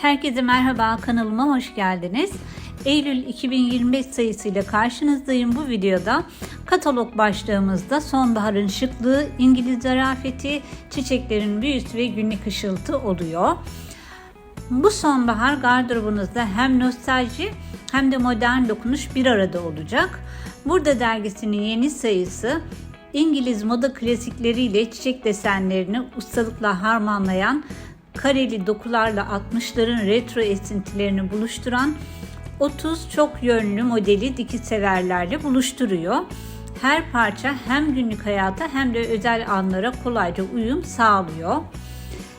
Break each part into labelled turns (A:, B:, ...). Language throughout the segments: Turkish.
A: Herkese merhaba kanalıma hoş geldiniz. Eylül 2025 sayısıyla karşınızdayım bu videoda. Katalog başlığımızda sonbaharın şıklığı, İngiliz zarafeti, çiçeklerin büyüsü ve günlük ışıltı oluyor. Bu sonbahar gardırobunuzda hem nostalji hem de modern dokunuş bir arada olacak. Burada dergisinin yeni sayısı İngiliz moda klasikleriyle çiçek desenlerini ustalıkla harmanlayan kareli dokularla 60'ların retro esintilerini buluşturan 30 çok yönlü modeli dikiş severlerle buluşturuyor. Her parça hem günlük hayata hem de özel anlara kolayca uyum sağlıyor.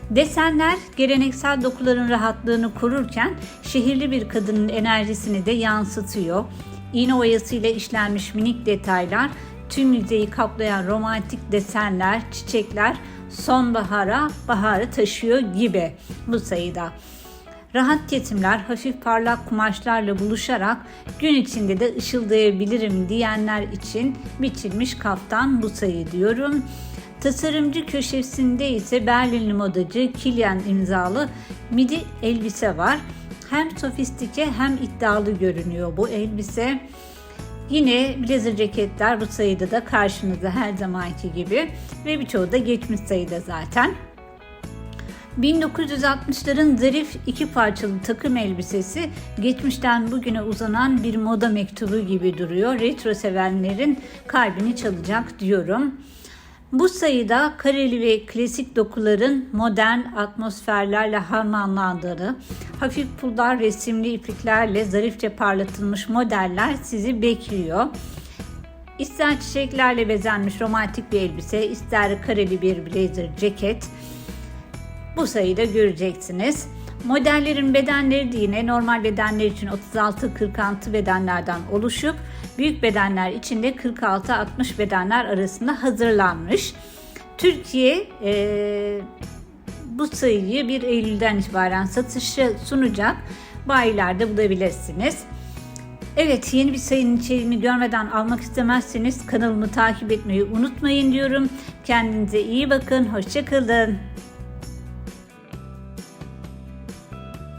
A: Desenler geleneksel dokuların rahatlığını korurken şehirli bir kadının enerjisini de yansıtıyor. İğne oyasıyla işlenmiş minik detaylar, tüm yüzeyi kaplayan romantik desenler, çiçekler sonbahara baharı taşıyor gibi bu sayıda. Rahat kesimler hafif parlak kumaşlarla buluşarak gün içinde de ışıldayabilirim diyenler için biçilmiş kaftan bu sayı diyorum. Tasarımcı köşesinde ise Berlinli modacı Kilian imzalı midi elbise var. Hem sofistike hem iddialı görünüyor bu elbise. Yine blazer ceketler bu sayıda da karşınızda her zamanki gibi ve birçoğu da geçmiş sayıda zaten. 1960'ların zarif iki parçalı takım elbisesi geçmişten bugüne uzanan bir moda mektubu gibi duruyor. Retro sevenlerin kalbini çalacak diyorum. Bu sayıda kareli ve klasik dokuların modern atmosferlerle harmanlandığını, hafif pullar resimli ipliklerle zarifçe parlatılmış modeller sizi bekliyor. İster çiçeklerle bezenmiş romantik bir elbise, ister kareli bir blazer ceket bu sayıda göreceksiniz. Modellerin bedenleri de yine normal bedenler için 36-46 bedenlerden oluşup büyük bedenler için de 46-60 bedenler arasında hazırlanmış. Türkiye e, bu sayıyı 1 Eylül'den itibaren satışa sunacak. Bayilerde bulabilirsiniz. Evet yeni bir sayının içeriğini görmeden almak istemezseniz kanalımı takip etmeyi unutmayın diyorum. Kendinize iyi bakın. Hoşçakalın.